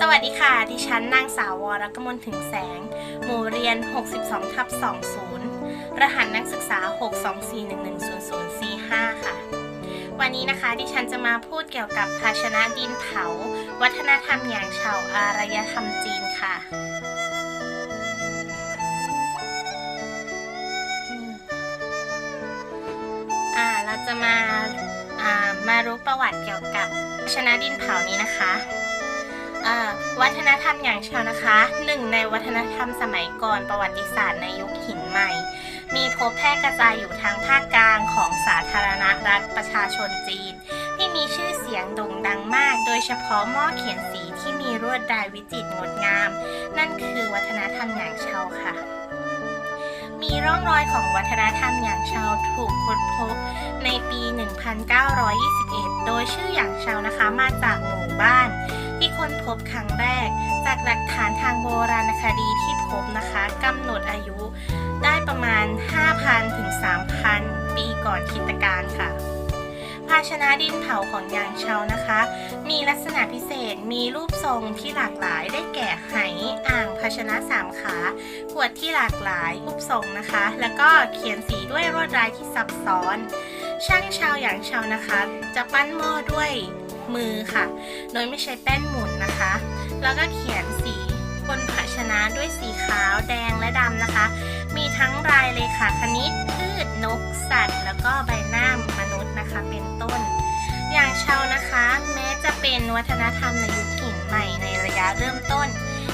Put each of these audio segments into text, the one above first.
สวัสดีค่ะ ดิฉันนางสาววรกมลถึงแสง หมู่เรียน 62 ทับ 20 รหัสนักศึกษา 624110045 ค่ะ วันนี้นะคะ ดิฉันจะมาพูดเกี่ยวกับภาชนะดินเผา วัฒนธรรมอย่างชาวอารยธรรมจีนค่ะ อ่า เราจะมา อ่า มารู้ประวัติเกี่ยวกับภาชนะดินเผานี้นะคะ วัฒนธรรมอย่างชาวนะคะหนึ่งในวัฒนธรรมสมัยก่อนประวัติศาสตร์ในยุคหินใหม่ มีพบแพร่กระจายอยู่ทางภาคกลางของสาธารณรัฐประชาชนจีน ที่มีชื่อเสียงโด่งดังมาก โดยเฉพาะหม้อเขียนสีที่มีลวดลายวิจิตรงดงาม นั่นคือวัฒนธรรมหยางเชาค่ะมีร่องรอยของวัฒนธรรมหยางเชาถูกค้นพบในปี 1921 โดยชื่อ ฐานทางโบราณคดีที่พบนะคะกำหนดอายุได้ประมาณ 5,000 ถึง 3,000 ปีก่อนคิตกาลค่ะ ภาชนะดินเผาของยางเชานะคะ มีลักษณะพิเศษมีรูปทรงที่หลากหลายได้แก่ไหอ่างภาชนะสามขาขวดที่หลากหลายรูปทรงนะคะ แล้วก็เขียนสีด้วยลวดลายที่ซับซ้อน ช่างชาวอย่างชาวนะคะ จะปั้นหม้อด้วย มือค่ะ โดยไม่ใช้แป้นหมุนนะคะ แล้วก็เขียนสีบนภาชนะด้วยสีขาวแดงและดำนะคะ มีทั้งรายเลขาคณิตพืชนก สัตว์ แล้วก็ใบหน้ามนุษย์นะคะ เป็นต้น อย่างชาวนะคะ แม้จะเป็นวัฒนธรรมในยุคหินใหม่ในระยะเริ่มต้น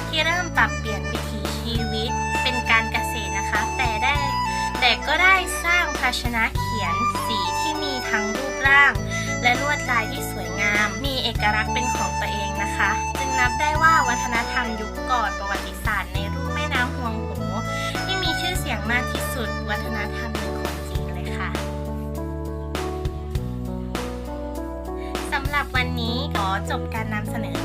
ที่เริ่มปรับเปลี่ยนวิถีชีวิต เป็นการเกษตรนะคะ แต่ได้ แต่ก็ได้สร้างภาชนะเขียนสีที่มีทั้งรูปร่าง และลวดลายที่สวยงาม อกลักษณ์เป็นของตัวเองนะคะ จึงนับได้ว่าวัฒนธรรมยุคก่อนประวัติศาสตร์ในรูปแม่น้ำฮวงโหที่มีชื่อเสียงมากที่สุดวัฒนธรรมหนึ่งของจีนเลยค่ะสำหรับวันนี้ขอจบการนำเสนอ